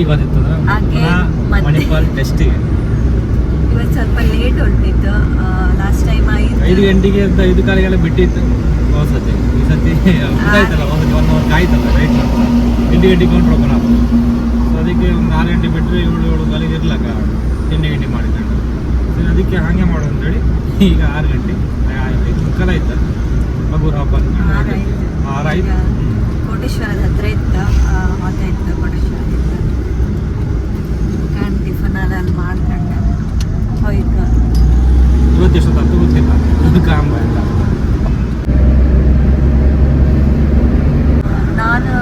ಎಲ್ಲಿಗೆ ಬಂದಿತ್ತು ಅಂದ್ರೆ ಹಾಗೆ ಪುನಃ ಮತ್ತೆ- ಮಣಿಪಾಲ್ ಟೆಸ್ಟಿಗೆ ಇವತ್ತು ಸ್ವಲ್ಪ ಲೇಟ್ ಹೊರಟಿತ್ತು ಲಾಸ್ಟ್ ಟೈಮ್ ಐದು ಐದು ಗಂಟೆಗೆ ಅಂತ ಐದು ಕಾಲಿಗೆಲ್ಲ ಬಿಟ್ಟಿತ್ತು ಹೋದ ಸತಿ. ಈ ಸತಿ ಆಯ್ತಲ್ಲ ಒಂದು ಸತಿ ಒನ್ ಅವರ್ ಕಾಯ್ತಲ್ಲ ರೈಟ್ ಎಂಟು ಗಂಟೆಗೆ ಕೊಂಡು ಓಪನ್ ಆಗ್ತದೆ ಸೊ ಅದಕ್ಕೆ ಒಂದು ಆರು ಗಂಟೆ ಬಿಟ್ಟರೆ ಏಳು ಏಳು ಕಾಲಿಗೆ ಇರ್ಲಕ್ಕ ತಿಂಡಿ ಗಿಂಡಿ ಮಾಡಿಕೊಂಡು ಅದಕ್ಕೆ ಹಾಗೆ ಮಾಡು ಅಂತೇಳಿ ಈಗ ಆರು ಗಂಟೆ ಆ- ಐದು ಮುಕ್ಕಾಲ ಆಯ್ತು ಮಗೂರು ಹಬ್ಬ ಅಂದ್ಕೊಂಡು ಆರು ಆಯ್ತು. ಆರು ಆಯ್ತು ಈಗ ಕೋಟೇಶ್ವರದ ಹತ್ರ ಇತ್ತು ಹೊತ್ತ ಇತ್ತು ಕೋಟೇಶ್ವರ ಇತ್ತು ಕ್ಯಾನ್ ಟಿಫನ್ ಅಲ್ಲಿ ಮಾಡ್ಕೊಂಡು ಹೋಯ್ತು ಇವತ್ತು ಎಷ್ಟೊತ್ತು ಗೊತ್ತಿಲ್ಲ ಅದು ಕಾಂಬ ಎಲ್ಲ ನಾನು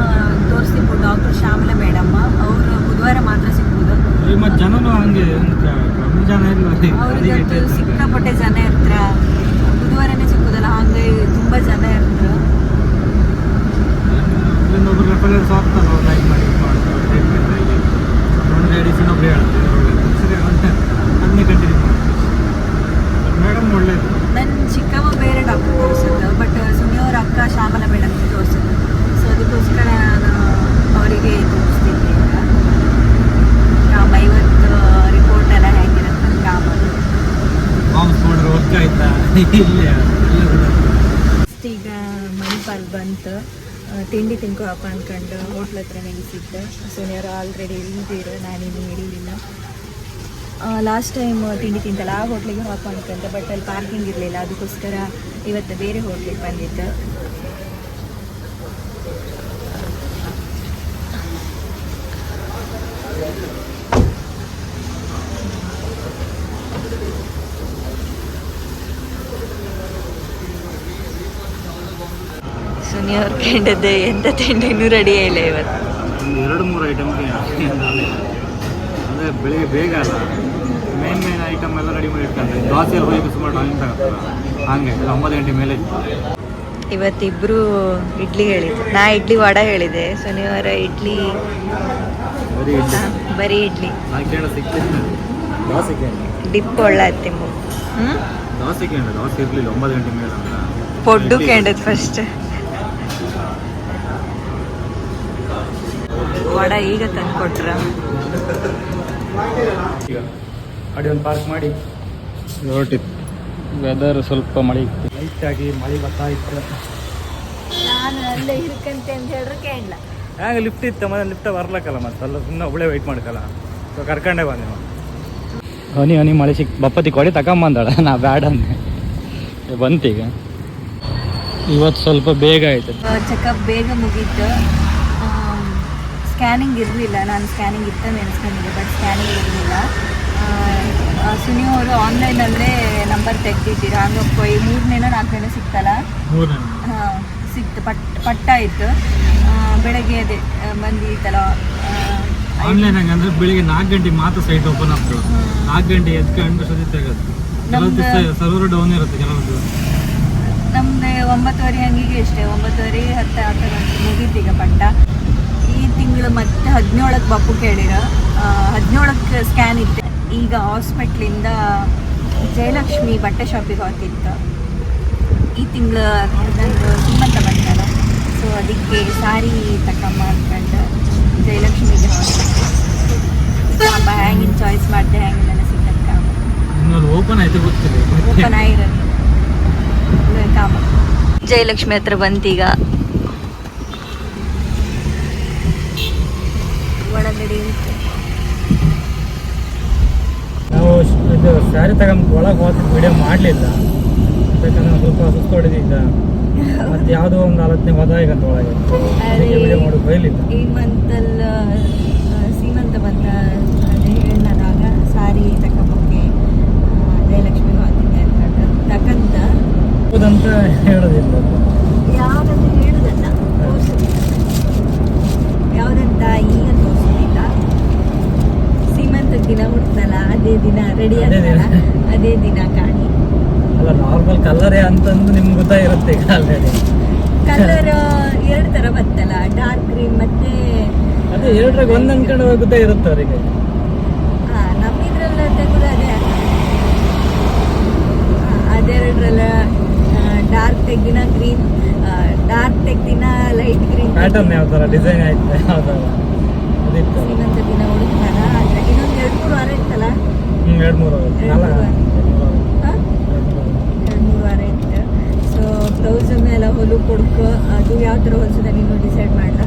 ತೋರಿಸ್ತಿದ್ದು ಡಾಕ್ಟರ್ ಶ್ಯಾಮಲ ಮೇಡಮ್ಮ ಅವರು ಬುಧವಾರ ಮಾತ್ರ ಸಿಗ್ಬೋದು ಈ ಮತ್ತೆ ಜನನು ಹಂಗೆ ಒಂದು ಕ- ಕಮ್ಮಿ ಜನ ಇಲ್ಲ ಅದಕ್ಕೆ ಅವ್ರಿಗಂತೂ ಇಟ್ಟಿರ್ತಾರೆ. ಸಿಕ್ಕಾಪಟ್ಟೆ ಜನ ಇರ್ತಾರ ಬುಧವಾರನೇ ಸಿಕ್ಕೋದಲ್ಲ ಹಂಗೆ ತುಂಬ ಜನ ಇರ್ತಾರೆ ಇಲ್ಲಿಂದ ಒಬ್ರು ರೆಫರೆನ್ಸ್ ಆಗ್ತಾನೆ ಅವ್ರು ಲೈಕ್ ಮಾಡಿ ಇದು ಮಾಡ್ತಾರೆ ಟ್ರೀಟ್ಮೆಂಟ್ ಆಗಿ ಒಂದು ಲೇಡೀಸ್ ಇನ್ನೊಬ್ರು ಹೇಳ್ತಾರೆ ಒಳ್ಳೇದು ಸರಿ ಅವ್ನ- ಅದನ್ನೇ ಕಂಟಿನ್ಯೂ ಮಾಡ್ತೀವಿ ಮೇಡಮ್ ಒಳ್ಳೇದು ನನ್ನ ಚಿಕ್ಕಮ್ಮ ಬೇರೆ ಡಾಕ್ಟರ್ ತೋರಿಸಿದ್ದು ಬಟ್ ಸುನಿಯವ್ರ ಅಕ್ಕ ಶ್ಯಾಮಲ ಮೇಡಮ್ ತೋರಿಸಿದ್ದು ಸೊ ಅದಕ್ಕೋಸ್ಕರ ನಾನು ಅವರಿಗೆ ತೋರಿಸ್ತಿದ್ದೆ ಈಗ ಕಾಮ ಇವತ್ತು ರಿಪೋರ್ಟ್ ಎಲ್ಲ ಹೇಗಿರುತ್ತೆ ಕಾಮದು ಬಾಂಬ್ಸ್ ನೋಡ್ರೆ ವರ್ಕ್ ಆಯ್ತಾ ಇಲ್ಲೇ ಎಲ್ಲ ಈಗ ಮಣಿಪಾಲ್ ಬಂತು ತಿಂಡಿ ತಿನ್ಕೋಪ್ಪ ಅನ್ಕೊಂಡು ಹೋಟ್ಲ್ ಹತ್ರ ನಿಲ್ಲಿಸಿದ್ದೆ ಯಾರು ಆಲ್ರೆಡಿ ಇಲ್ದಿರು ನಾನಿನ್ನು ಇಳಿಲಿಲ್ಲ ಲಾಸ್ಟ್ ಟೈಮ್ ತಿಂಡಿ ತಿಂತಲ್ಲ, ಆ ಹೋಟ್ಲಿಗೆ ಹೋಪ ಅನ್ಕೊಂಡೆ ಬಟ್ ಅಲ್ಲಿ ಪಾರ್ಕಿಂಗ್ ಇರಲಿಲ್ಲ. ಅದಕ್ಕೋಸ್ಕರ ಇವತ್ತು ಬೇರೆ ಹೋಟ್ಲಿಗೆ ಬಂದಿದ್ದು. ಸುನಿಯವ್ರ ಕಂಡದ್ದು ಎಂಥ ತಿಂಡಿನೂ ರೆಡಿ ಇಲ್ಲ ಇವತ್ತು? ಎರಡು ಮೂರು ಐಟಮ್ಗೆ ಅಂದರೆ ಬೆಳಿಗ್ಗೆ ಬೇಗ ಅಲ್ಲ. ಮೇನ್ ಮೇನ್ ಐಟಮ್ ಎಲ್ಲ ರೆಡಿ ಮಾಡಿ ಇಟ್ಕೊಂಡ್ರೆ ದೋಸೆ ಹೋಗಿ ಸುಮಾರು ಟೈಮ್ ತಗೋತಲ್ಲ. ಹಾಗೆ ಒಂಬತ್ತು ಗಂಟೆ ಮೇಲೆ ಇತ್ತು. ಇವತ್ತಿಬ್ರು ಇಡ್ಲಿ ಹೇಳಿದ್ರು. ನಾ ಇಡ್ಲಿ ವಡ ಹೇಳಿದೆ. ಶನಿವಾರ ಇಡ್ಲಿ ಬರೀ ಇಡ್ಲಿ. ಡಿಪ್ ಒಳ್ಳೆ ತಿಮ್ಮು ಹ್ಞೂ ದೋಸೆ ಕೇಳಿ ದೋಸೆ ಇರಲಿಲ್ಲ. ಒಂಬತ್ತು ಗಂಟೆ ಮೇಲೆ ಪೊಡ್ಡು ಕೇಂಡದ್ ಫಸ್ಟ್ ವಡ ಈಗ ತಂದು ಕೊಟ್ರ ಈಗ ಗಾಡಿ ಒಂದು ಪಾರ್ಕ್ ಮಾಡಿ. ರೋಟಿ ವೆದರ್ ಸ್ವಲ್ಪ ಮಳೆ ಇತ್ತು. ಆಗಿ ಮಳೆ ಬರ್ತಾ ಇತ್ತು. ನಾನು ಅಲ್ಲೇ ಇರ್ಕಂತೆ ಅಂತ ಹೇಳಿದ್ರೆ ಕೇಳಲ್ಲ. ಹ್ಯಾಂಗೆ ಲಿಫ್ಟ್ ಇತ್ತು ಮತ್ತೆ ಲಿಫ್ಟ್ ಬರ್ಲಕ್ಕಲ್ಲ ಮತ್ತೆ. ಅಲ್ಲ ಸುಮ್ಮನೆ ಒಬ್ಬಳೆ ವೆಯ್ಟ್ ಮಾಡ್ಕಲ್ಲ. ಸೊ ಕರ್ಕೊಂಡೇ ಬಂದೆ ನಾವು ಹನಿ ಹನಿ ಮಳೆ ಸಿಕ್ ಬಪ್ಪತಿ ಕೊಡಿ ತಗೊಂಬಂದಾಳ. ನಾ ಬ್ಯಾಡ ಅಂದೆ. ಬಂತೀಗ. ಇವತ್ತು ಸ್ವಲ್ಪ ಬೇಗ ಆಯ್ತು. ಚೆಕಪ್ ಬೇಗ ಮುಗೀತು. ಸ್ಕ್ಯಾನಿಂಗ್ ಇರಲಿಲ್ಲ. ನಾನು ಸ್ಕ್ಯಾನಿಂಗ್ ಇತ್ತ ನೆನೆಸ್ಕೊಂಡಿದ್ದೆ ಬಟ್ ಸ್ಕ್ಯಾನಿಂಗ್ ಇರಲಿಲ್ಲ. ಸುನಿ ಅವರು ಆನ್ಲೈನಲ್ಲೇ ನಂಬರ್ ತೆಗ್ದಿದ್ದೀರ? ಹಂಗಪ್ಪ ಈ ಮೂರನೇನೋ ನಾಲ್ಕನೇನೋ ಸಿಕ್ತಲ್ಲ? ಹಾಂ ಸಿಕ್ತು. ಪಟ್ ಪಟ್ಟ ಇತ್ತು ಬೆಳಗ್ಗೆ ಅದೇ ಮಂದಿ ಬಂದಿತ್ತಲ್ಲ ಆ, ಆನ್ಲೈನ್ ಹಂಗೆ ಅಂದ್ರೆ ಬೆಳಿಗ್ಗೆ ನಾಲ್ಕು ಗಂಟೆಗೆ ಮಾತ್ರ ಸೈಟ್ ಓಪನ್ ಆಗ್ತದೆ. ನಾಲ್ಕು ಗಂಟೆ ಎದ್ಕೊಂಡು ಸತಿ ತೆಗೋದು ಸರ್ವರ್ ಡೌನ್ ಇರುತ್ತೆ ಕೆಲವೊಂದು. ನಮ್ದು ಒಂಬತ್ತುವರೆ ಹಂಗಿಗೆ ಇಷ್ಟೇ ಒಂಬತ್ತುವರೆ ಹತ್ತು ಹತ್ತು ಗಂಟೆ ಮುಗೀತು ಈಗ ಪಟ್ಟ. ಈ ತಿಂಗಳು ಮತ್ತೆ ಹದಿನೇಳಕ್ಕೆ ಬಾಪು ಕೇಳಿರ ಹದಿನೇಳಕ್ಕೆ ಸ್ಕ್ಯಾನ್ ಇತ್ತು ಈಗ ಹಾಸ್ಪಿಟ್ಲಿಂದ ಜಯಲಕ್ಷ್ಮಿ ಬಟ್ಟೆ ಶಾಪಿಗೆ ಹೋಗ್ತಿತ್ತು ಈ ತಿಂಗಳು ನಂದು ಸುಮ್ಮಂತ ಬರ್ತಾರ ಸೊ ಅದಕ್ಕೆ ಸಾರಿ ತಕಮ್ಮ ಅಂದ್ಕೊಂಡು ಜಯಲಕ್ಷ್ಮಿಗೆ ಕಾಂಬ ಹ್ಯಾಂಗಿನ ಚಾಯ್ಸ್ ಮಾಡಿದೆ ಹ್ಯಾಂಗಿನ ಕಾಂಬ ಓಪನ್ ಆಯ್ತು ಓಪನ್ ಆಗಿರೋದು ಕಾಮ. ಜಯಲಕ್ಷ್ಮಿ ಹತ್ರ ಬಂತೀಗ ನಾವು ಇದು ಸ್ಯಾರಿ ತಗೊಂಡು ಒಳಗೆ ಹೋಗಿ ವಿಡಿಯೋ ಮಾಡಲಿಲ್ಲ. ಯಾಕಂದ್ರೆ ಸ್ವಲ್ಪ ಸುಸ್ಕೊಂಡಿದ್ದ ಮತ್ತೆ ಯಾವುದೋ ಒಂದು ನಾಲ್ಕನೇ ಹೋದಾಗ ಅಂತ ಒಳಗೆ. ವಿಡಿಯೋ ಮಾಡೋದು ಬಯಲಿಲ್ಲ ಈ ಮಂತಲ್ಲ ಸೀಮಂತ ಬಂತ ಅದೇ ಹೇಳಿದಾಗ ಸಾರಿ ತಕೊಂಬಕ್ಕೆ ಜಯಲಕ್ಷ್ಮಿ ಹೋಗ್ತಿದ್ದೆ ಅಂತ ತಕಂತ ಹೌದಂತ ಹೇಳೋದಿಲ್ಲ ಯಾವ್ದಂತ ಹೇಳುದಲ್ಲ ತೋರಿಸುದಿಲ್ಲ ಯಾವ್ದಂತ ಈಗ ತೋರಿಸುದಿಲ್ಲ ಸೀಮಂತ ದಿನ ಹುಡ್ತಲ್ಲ ಅದೇ ದಿನ ರೆಡಿ ಅದೇ ದಿನ. ಆಗ್ತಲ್ಲ ಅದೇ ದಿನ ಕಾಣಿ ಅಲ್ಲ ನಾರ್ಮಲ್ ಕಲರೇ ಅಂತಂದು ನಿಮ್ಗೆ ಗೊತ್ತಾಗಿರುತ್ತೆ ಈಗ ಆಲ್ರೆಡಿ ಕಲರ್. ಎರಡು ತರ ಬರ್ತಲ್ಲ ಡಾರ್ಕ್ ಗ್ರೀನ್ ಮತ್ತೆ ಅದೇ ಎರಡ್ರಾಗ ಒಂದ್ ಅನ್ಕೊಂಡು ಇರುತ್ತೆ ಅವರಿಗೆ. ನಮ್ಮಿದ್ರಲ್ಲ ತೆಗೆದು ಅದೇ ಅದೆರಡ್ರಲ್ಲ ಡಾರ್ಕ್ ತೆಗ್ದಿನ ಗ್ರೀನ್ ಡಾರ್ಕ್ ತೆಗ್ದಿನ ಲೈಟ್ ಗ್ರೀನ್ ಪ್ಯಾಟರ್ನ್ ಯಾವ ತರ ಡಿಸೈನ್ ಆಯ್ತು? ಯಾವ ತರ ಇತ್ತು ದಿನ ಹುಡುಕ್ತಾರ ಆದ್ರೆ ಇನ್ನೊಂದು ಎರಡು ಮೂರು ವಾರ ಇತ್ತಲ್ಲ ಹ್ಞೂ ಎರಡು ಮೂರು ಆಗುತ್ತೆ ಎರಡು ನಾಲ್ಕು ಮೂರು ವಾರ. ಹಾ? ಎರಡು ಮೂರು ವಾರ ಇತ್ತು ಸೊ ಬ್ಲೌಸ್ ಮೇಲೆ ಹೊಲು ಕೊಡ್ಕೊ ಅದು ಯಾವ ಥರ ಹೊಲ್ಸದ ನೀನು ಡಿಸೈಡ್ ಮಾಡಲ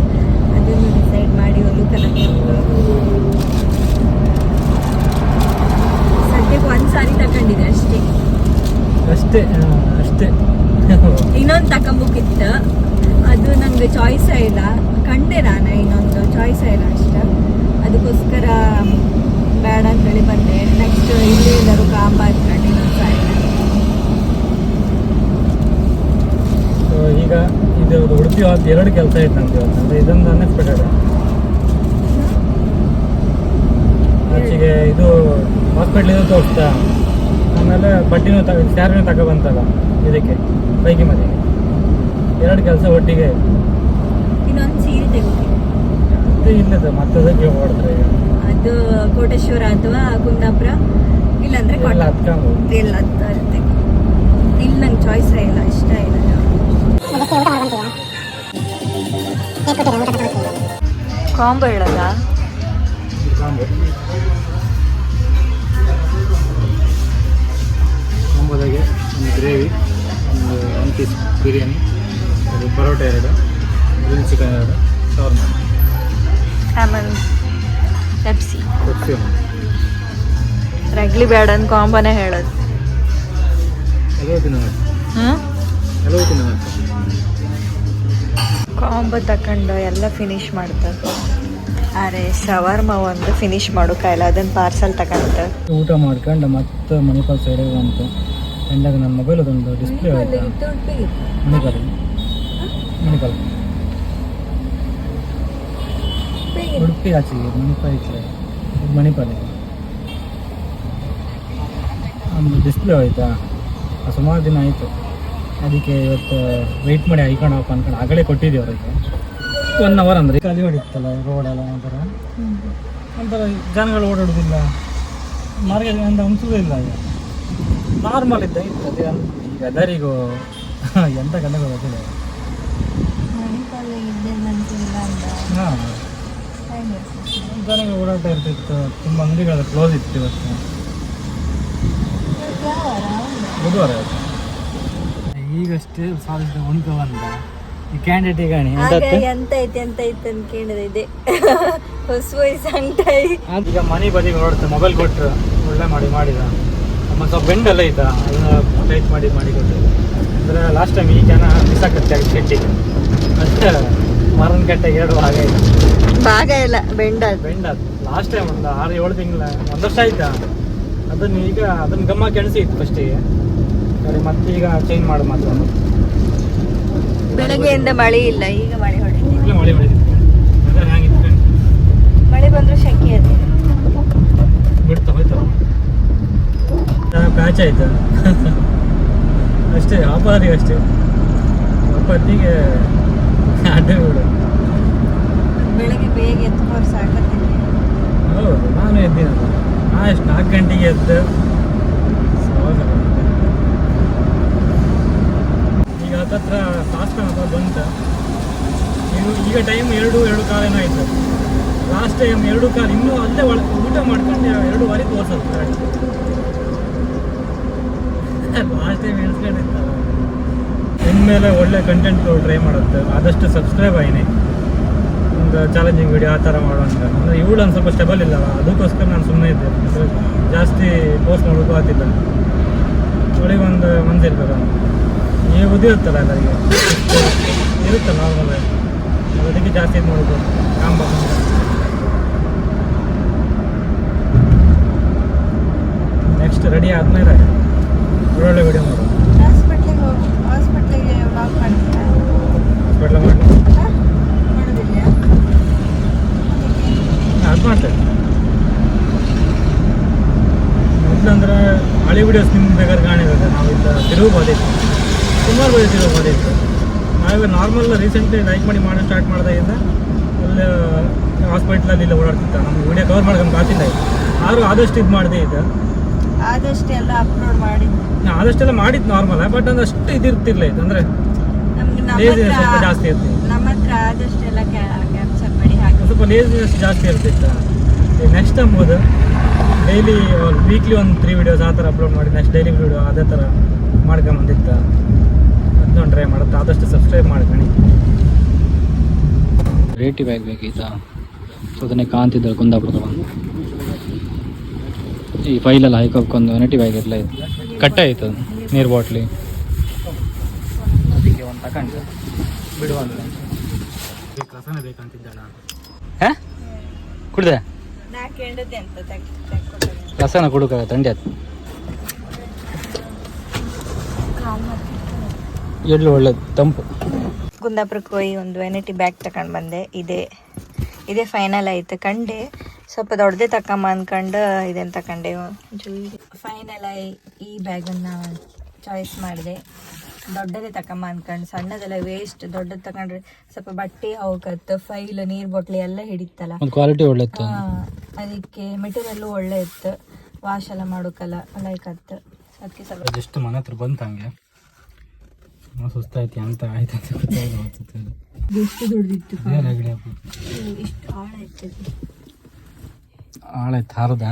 ಅದನ್ನು ಡಿಸೈಡ್ ಮಾಡಿ ಹೊಲು ಕಲರ್ ಸದ್ಯಕ್ಕೆ ಒಂದು ಸಾರಿ ತಗೊಂಡಿದೆ ಅಷ್ಟೇ ಅಷ್ಟೇ ಹಾ, ಅಷ್ಟೇ ಇನ್ನೊಂದು ತಕೊಂಬುಕ್ಕಿತ್ತು ಅದು ನನಗೆ ಚಾಯ್ಸ್ ಇಲ್ಲ. ಕಂಡೆ ನಾನು ಇನ್ನೊಂದು ಚಾಯ್ಸ್ ಇಲ್ಲ ಅಷ್ಟ. ಅದಕ್ಕೋಸ್ಕರ ಬೇಡ ಅಂತೇಳಿ ಬಂದೆ. ನೆಕ್ಸ್ಟ್ ಇಲ್ಲಿ ಎಲ್ಲರೂ ಕಾಂಬ ಇನ್ನೊಂದು ಈಗ ಇದು ಉಡುಪಿ ಹೋಗಿ ಎರಡು ಕೆಲಸ ಆಯ್ತು ನಮ್ಗೆ ಇವತ್ತು. ಅಂದರೆ ಇದೊಂದು ಅನ್ಎಕ್ಸ್ಪೆಕ್ಟೆಡ್ ಆಚೆಗೆ ಇದು ಹಾಸ್ಪಿಟ್ಲಿಂದ ತೋರಿಸ್ತಾ ಆಮೇಲೆ ಬಡ್ಡಿನೂ ತಗ ಸ್ಯಾರಿನೂ ತಗೊಬಂತಲ್ಲ ಇದಕ್ಕೆ ಬೈಕಿ ಮನೆಗೆ ಎರಡು ಕೆಲಸ ಒಟ್ಟಿಗೆ. ಇನ್ನೊಂದು ಸೀರೆ ತೆಗೋತೀನಿ. ಮತ್ತೆ ಇಲ್ಲದ ಮತ್ತದಕ್ಕೆ ಈಗ ಅದು ಕೋಟೇಶ್ವರ ಅಥವಾ ಕುಂದಾಪುರ ಇಲ್ಲಾಂದ್ರೆ ಎಲ್ಲ ಹತ್ಕೊಂಡು ಇಲ್ಲ ಇಲ್ಲಿ ನಂಗೆ ಚಾಯ್ಸ್ ಇಲ್ಲ ಇಷ್ಟ ಇಲ್ಲ ಕಾಂಬೋ ಹೇಳಲ್ಲ ಗ್ರೇವಿ ಒಂದು ಒನ್ ಪೀಸ್ ಬಿರಿಯಾನಿ ಒಂದು ಪರೋಟ ಎರಡು ಗ್ರೀನ್ ಚಿಕನ್ ಎರಡು ಶವರ್ಮ ಆಮೇಲೆ ಪೆಪ್ಸಿ ಪೆಪ್ಸಿ ರಗ್ಲಿ ಬೇಡ ಅಂತ ಕಾಂಬೋನೇ ಹೇಳೋದು. ಎಲ್ಲವೂ ತಿನ್ನೋದು ಹ್ಞೂ ಎಲ್ಲವೂ ತಿನ್ನೋದು ಕಾಂಬೋ ತಕೊಂಡು ಎಲ್ಲ ಫಿನಿಶ್ ಮಾಡ್ತಾರೆ. ಅರೆ ಶವರ್ಮ ಒಂದು ಫಿನಿಶ್ ಮಾಡು ಕೈಲ. ಅದನ್ನು ಪಾರ್ಸಲ್ ತಗೊಂತ ಊಟ ಮಾಡ್ಕೊಂಡು ಮತ್ತೆ ಮಣಿಪಾಲ್ ಸೈಡಿಗೆ ಬಂತು. ಎಂಡಾಗ ನನ್ನ ಮೊಬೈಲ್ ಅದೊಂದು ಡಿಸ್ಪ್ಲೇ ಆಯ್ತಾ? ಮಣಿಪಾಲ್. ಮಣಿಪಾಲ್. ಉಡುಪಿ ಆಚೆಗೆ ಮಣಿಪಾಲ್ ಈಚೆ. ಇದು ಮಣಿಪಾಲ್ ಒಂದು ಡಿಸ್ಪ್ಲೇ ಆಯಿತಾ? ಸುಮಾರು ದಿನ ಆಯಿತು. ಅದಕ್ಕೆ ಇವತ್ತು ವೆಯ್ಟ್ ಮಾಡಿ ಐಕಾಣ ಹಾಕು ಅನ್ಕೊಂಡು ಆಗಲೇ ಕೊಟ್ಟಿದ್ದೀವಿ ಅವ್ರಿಗೆ ಒನ್ ಅವರ್ ಅಂದರೆ ಖಾಲಿ ಹೊಡಿತ್ತಲ್ಲ ರೋಡೆಲ್ಲ ಒಂಥರ? ಒಂಥರ ಜನಗಳು ಓಡಾಡೋದಿಲ್ಲ. ಮಾರ್ಕೆಟ್ ಅಂತ ಅನ್ಸೋದೇ ಇಲ್ಲ ಈಗ. ನಾರ್ಮಲ್ ಇದ್ದ ಇರ್ತದೆ ವೆದರಿಗೂ ಎಂತ ಗಂಟೆ ಗೊತ್ತಿಲ್ಲ. ಹಾಂ. ಜನಗಳು ಓಡಾಟ ಇರ್ತಿತ್ತು ತುಂಬ ಅಂಗಡಿಗಳು ಕ್ಲೋಸ್ ಇತ್ತು ಇವತ್ತು. ಬುಧವಾರ. ಈಗಷ್ಟೇ ಸಾಧಿಸಿದ ಉಂಟು ಬಂದ. ಈ ಕ್ಯಾಂಡಿಡೇಟ್ ಗಾಣಿ ಎಂತತ್ತು? ಎಂತ ಐತೆ ಎಂತ ಐತೆ ಅಂತ ಕೇಳಿದೆ ಇದೆ. ಹೊಸ ವಯಸ್ಸು ಈಗ ಮನೆ ಬದಿಗೆ ಹೊರಡ್ತು ಮೊಬೈಲ್ ಕೊಟ್ಟರು ಒಳ್ಳೆ ಮಾಡಿ ಮಾಡಿದ. ಮತ್ತು ಬೆಂಡ್ ಬೆಂಡೆಲ್ಲ ಐತ ಅದನ್ನ ಟೈಟ್ ಮಾಡಿ ಮಾಡಿ ಕೊಟ್ಟು. ಅಂದರೆ ಲಾಸ್ಟ್ ಟೈಮ್ ಈ ಜನ ಮಿಸ್ ಆಗತ್ತೆ ಕೆಟ್ಟಿಗೆ ಅಷ್ಟೇ ಮರನ ಕಟ್ಟೆ ಎರಡು ಹಾಗೆ ಭಾಗ ಇಲ್ಲ ಬೆಂಡ ಬೆಂಡ್ ಅದು ಲಾಸ್ಟ್ ಟೈಮ್ ಒಂದು ಆರು ಏಳು ತಿಂಗಳ ಒಂದು ವರ್ಷ ಆಯ್ತಾ? ಅದನ್ನು ಈಗ ಅದನ್ನು ಗಮ್ಮ ಕೆಣಸಿ ಇತ್ತು ಫಸ್ಟಿಗೆ ಸರಿ ಮತ್ತೆ ಈಗ ಚೇಂಜ್ ಮಾಡು ಮಾತ್ರ ಬೆಳಗ್ಗೆಯಿಂದ ಮಳೆ ಇಲ್ಲ ಈಗ ಮಳೆ ಹೊಡೆದಿದೆ ಮಳೆ ಬಂದ್ರೆ ಅದೇ ಅದು ಮಳೆ ಬಂದ್ರು ಶೆಕೆ ಇದೆ ಪ್ಯಾಚ್ ಆಯ್ತು? ಅಷ್ಟೇ ವ್ಯಾಪಾರಿಗೆ ಅಷ್ಟೇ. ವ್ಯಾಪಾರಿಗೆ ಅಡ್ಡ ಬಿಡು. ಬೆಳಗ್ಗೆ ಬೇಗ ಎತ್ಕೊಂಡು ಸಾಕತ್ತೀನಿ ಹೌದು ನಾನು ಎದ್ದಿನಲ್ಲ. ನಾ ಎಷ್ಟು ನಾಲ್ಕು ಗಂಟೆಗೆ ಎದ್ದು ಈಗ ಹತ್ತತ್ರ ಫಾಸ್ಟ್ ಹಬ್ಬ ಬಂತ. ಈಗ ಈಗ ಟೈಮ್ ಎರಡು ಎರಡು ಕಾಲೇನೋ ಆಯ್ತು. ಲಾಸ್ಟ್ ಟೈಮ್ ಎರಡು ಕಾಲ ಇನ್ನೂ ಅಲ್ಲೇ ಒಳ ಊಟ ಮಾಡ್ಕೊಂಡು ಎರಡೂವರೆ ತೋರ್ಸೋದು ಲಾಸ್ಟ್ ಟೈಮ್ ಇಳಿಸ್ಕೊಂಡಿತ್ತಲ್ಲ ಇನ್ಮೇಲೆ ಒಳ್ಳೆ ಕಂಟೆಂಟ್ ಟ್ರೈ ಮಾಡುತ್ತೆ. ಆದಷ್ಟು ಸಬ್ಸ್ಕ್ರೈಬ್ ಆಯ್ನಿ. ಒಂದು ಚಾಲೆಂಜಿಂಗ್ ವಿಡಿಯೋ ಆ ಥರ ಮಾಡೋಣ ಅಂದರೆ ಇವಳು ಒಂದು ಸ್ವಲ್ಪ ಸ್ಟೆಬಲ್ ಇಲ್ಲಲ್ಲ ಅದಕ್ಕೋಸ್ಕರ ನಾನು ಸುಮ್ಮನೆ ಇದ್ದೆ. ಜಾಸ್ತಿ ಪೋಸ್ಟ್ ಮಾಡೋಕ್ಕೂ ಆಗ್ತಿಲ್ಲ. ಅವಳಿಗೆ ಒಂದು ಮನ್ಸಿರ್ಬೇಕು ಈಗ ಉದಿರುತ್ತಲ್ಲ ಎಲ್ಲರಿಗೆ? ಇರುತ್ತೆ ನಾರ್ಮಲ್ ಅದಕ್ಕೆ ಜಾಸ್ತಿ ಇದು ಮಾಡೋದು ಕಾಂಬ ನೆಕ್ಸ್ಟ್ ರೆಡಿ ಆದಮೇಲೆ. ಒಳ್ಳೊಳ್ಳೆ ವಿಡಿಯೋ ಮಾಡೋದು ಹಾಸ್ಪಿಟ್ಲಿಗೆ ಹಾಸ್ಪಿಟ್ಲಿಗೆ ವ್ಲಾಗ್ ಮಾಡ್ತೀರಾ? ಹಾಸ್ಪಿಟ್ಲ ಮಾಡಿ ಮಾಡೋದಿಲ್ಲ ಅದು ಮಾಡ್ತೇನೆ. ಮೊದಲಂದ್ರೆ ಹಳೆ ವಿಡಿಯೋಸ್ ನಿಮ್ಗೆ ಬೇಕಾದ್ರೆ ಕಾಣಿರುತ್ತೆ ನಾವು ಇಲ್ಲ. ತಿರುಗಬೋದಿತ್ತು ಸುಮಾರು ಬರೀ ತಿರುಗಬೋದಿತ್ತು ನಾವೀಗ ನಾರ್ಮಲ್ ರೀಸೆಂಟ್ಲಿ ಲೈಕ್ ಮಾಡಿ ಮಾಡೋ ಸ್ಟಾರ್ಟ್ ಮಾಡಿದಾಗಿಂದ ಅಲ್ಲಿ ಹಾಸ್ಪಿಟ್ಲಲ್ಲಿ ಇಲ್ಲ ಓಡಾಡ್ತಿದ್ದ. ನಮ್ಗೆ ವಿಡಿಯೋ ಕವರ್ ಮಾಡ್ಕೊಂಡು ಕಾತಿಲ್ಲ ಆದರೂ ಆದಷ್ಟು ಇದು ಮಾಡಿದೆ ಇದು ಆದಷ್ಟು ಎಲ್ಲ ಅಪ್ಲೋಡ್ ಮಾಡಿದ್ದು. ನಾ ಆದಷ್ಟೆಲ್ಲ ಮಾಡಿದ್ ನಾರ್ಮಲ್ ಬಟ್ ಒಂದು ಅಷ್ಟು ಅಂದ್ರೆ ಇದು ಅಂದರೆ ನಮ್ಗೆ ನಮ್ಮ ಹತ್ರ ಜಾಸ್ತಿ ಇರ್ತಿತ್ತು. ನಮ್ಮ ಹತ್ರ ಆದಷ್ಟು ಎಲ್ಲ ಕ್ಯಾಪ್ಚರ್ ಮಾಡಿ ಹಾಕಿ. ಸ್ವಲ್ಪ ಲೇಸಿನೆಸ್ ಜಾಸ್ತಿ ಇರ್ತಿತ್ತು. ನೆಕ್ಸ್ಟ್ ಅಂಬೋದು ಡೈಲಿ ವೀಕ್ಲಿ ಒಂದು ತ್ರೀ ವಿಡಿಯೋಸ್ ಆ ಥರ ಅಪ್ಲೋಡ್ ಮಾಡಿ ನೆಕ್ಸ್ಟ್ ಡೈಲಿ ವಿಡಿಯೋ ಅದೇ ಥರ ಮಾಡ್ಕೊಂಬಂದಿತ್ತು ಅದನ್ನ ಟ್ರೈ ಮಾಡುತ್ತೆ. ಆದಷ್ಟು ಸಬ್ಸ್ಕ್ರೈಬ್ ಮಾಡ್ಕೊಳ್ಳಿ ರೇಟಿ ಬ್ಯಾಗ್ ಬೇಕಿತ್ತಾ ಸೊ ಅದನ್ನೇ ಕಾಂತಿದ್ದಾರೆ ಕುಂದಾಪುರದ ಬಂದು ಈ ಫೈಲೆಲ್ಲ ಹಾಕೊಬ್ಕೊಂಡು ನೆಟಿ ಬ್ಯಾಗ್ ಇರಲ್ಲ ಇದು ಕಟ್ ಆಯ್ತು ಅದು ನೀರು ಬಾಟ್ಲಿ ಅದಕ್ಕೆ ಒಂದು ತಗೊಂಡು ಬಿಡುವ ರಸನ ಬೇಕಂತಿದ್ದಣ ಹಾಂ? ಕುಡ್ದೆ. ರಸನ ಕುಡುಕ ತಂಡಿ ಅದು ಎಳ್ಳು ಒಳ್ಳೇದು ತಂಪು. ಕುಂದಾಪುರಕ್ಕೆ ಹೋಗಿ ಒಂದು ವೆನಿಟಿ ಬ್ಯಾಗ್ ತಗೊಂಡು ಬಂದೆ. ಇದೇ ಇದೇ ಫೈನಲ್ ಆಯ್ತು. ಕಂಡೆ ಸ್ವಲ್ಪ ದೊಡ್ಡದೇ ತಕ್ಕಮ್ಮ ಅನ್ಕೊಂಡು ಇದನ್ನು ತಕೊಂಡೆ ಫೈನಲ್ ಆಗಿ ಈ ಬ್ಯಾಗನ್ನು ಚಾಯ್ಸ್ ಮಾಡಿದೆ. ದೊಡ್ಡದೇ ತಕಮ್ಮ ಅನ್ಕೊಂಡು ಸಣ್ಣದೆಲ್ಲ ವೇಸ್ಟ್ ದೊಡ್ಡದು ತಕೊಂಡ್ರೆ ಸ್ವಲ್ಪ ಬಟ್ಟೆ ಹೋಗತ್ತೆ ಫೈಲ್ ನೀರ್ ಬಾಟ್ಲಿ ಎಲ್ಲ ಹಿಡಿತಲ್ಲ ಒಂದು ಕ್ವಾಲಿಟಿ ಒಳ್ಳೆತ್ತು. ಆ, ಅದಕ್ಕೆ ಮೆಟೀರಿಯಲ್ ಒಳ್ಳೆ ಇತ್ತು ವಾಶ್ ಎಲ್ಲ ಮಾಡೋಕಲ್ಲ ಲೈಕ್ ಅತ್ತು ಅದಕ್ಕೆ ಸ್ವಲ್ಪ ಜಸ್ಟ್ ಮನೆ ಹತ್ರ ಬಂತು ಹಂಗೆ. ಸುಸ್ತಾಯ್ತು ಅಂತ ಆಯ್ತು ಅಂತ. ಎಷ್ಟು ದೊಡ್ಡದಿತ್ತು. ಇಷ್ಟು ಆಳ ಇತ್ತು ಆಳಾಯ್ತು ಹಾರದ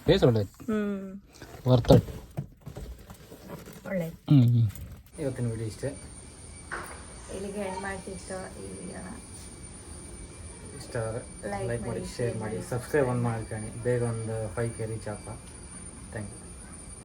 ಸ್ಪೇಸ್ ಒಳ್ಳೇದು. ಹ್ಮ್. ವರ್ತ್ ಒಳ್ಳೆ ಹ್ಞೂ ಇವತ್ತಿನ ವಿಡಿಯೋ ಇಷ್ಟೇ. ಇಲ್ಲಿಗೆ ಎಂಡ್ ಮಾಡ್ತಿತ್ತು. ಈಗ ಇಷ್ಟ ಲೈಕ್ ಮಾಡಿ ಶೇರ್ ಮಾಡಿ ಸಬ್ಸ್ಕ್ರೈಬ್ ಒಂದು ಮಾಡ್ಕೊಳ್ಳಿ. ಬೇಗ ಒಂದು ಫೈವ್ ಕೆ ರೀಚ್ ಆಪ ಥ್ಯಾಂಕ್ ಯು